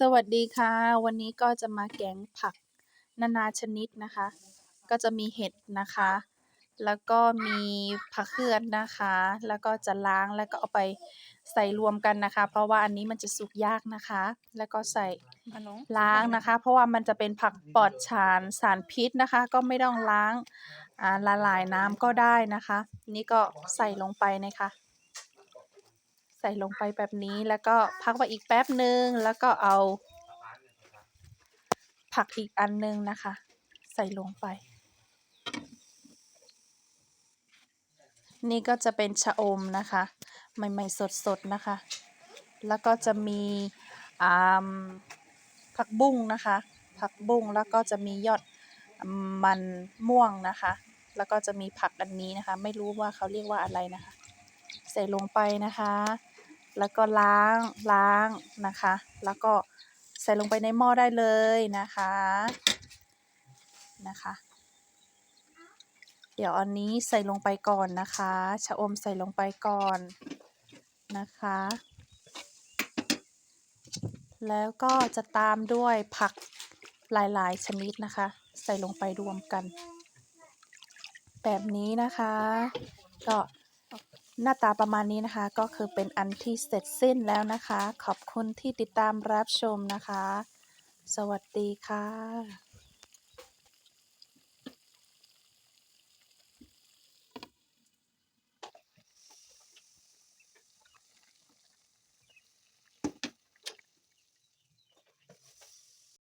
สวัสดีค่ะ วันนี้ก็จะมาแกงผักนานาชนิดนะคะ ก็จะมีเห็ดนะคะ แล้วก็มีผักเขือนนะคะ แล้วก็จะล้างแล้วก็เอาไปใส่รวมกันนะคะ เพราะว่าอันนี้มันจะสุกยากนะคะ แล้วก็ใส่ล้างนะคะ เพราะว่ามันจะเป็นผักปลอดสารสารพิษนะคะ ก็ไม่ต้องล้างละลายน้ำก็ได้นะคะ นี่ก็ใส่ลงไปนะคะ ส่ลงไปแบบนี้แล้วก็พักไว้อีกแป๊บหนึ่งแล้วก็เอา ผักอีกอันนึงนะคะ ใส่ลงไป นี่ก็จะเป็นชะอมนะคะ ใหม่ ๆ สด ๆ นะคะ แล้วก็จะมีผักบุ้งนะคะ ผักบุ้งแล้วก็จะมียอดมันม่วงนะคะ แล้วก็จะมีผักอันนี้นะคะ ไม่รู้ว่าเขาเรียกว่าอะไรนะคะ ใส่ลงไปนะคะ แล้วก็ล้างล้างนะคะ แล้วก็ใส่ลงไปในหม้อได้เลยนะคะนะคะ เดี๋ยวอันนี้ใส่ลงไปก่อนนะคะชะอมใส่ลงไปก่อนนะคะ แล้วก็จะตามด้วยผักหลายๆ ชนิดนะคะ ใส่ลงไปรวมกัน แบบนี้นะคะ ก็ หน้าตาประมาณนี้นะคะก็คือเป็นอันที่เสร็จสิ้นแล้วนะคะ ขอบคุณที่ติดตามรับชมนะคะ สวัสดีค่ะ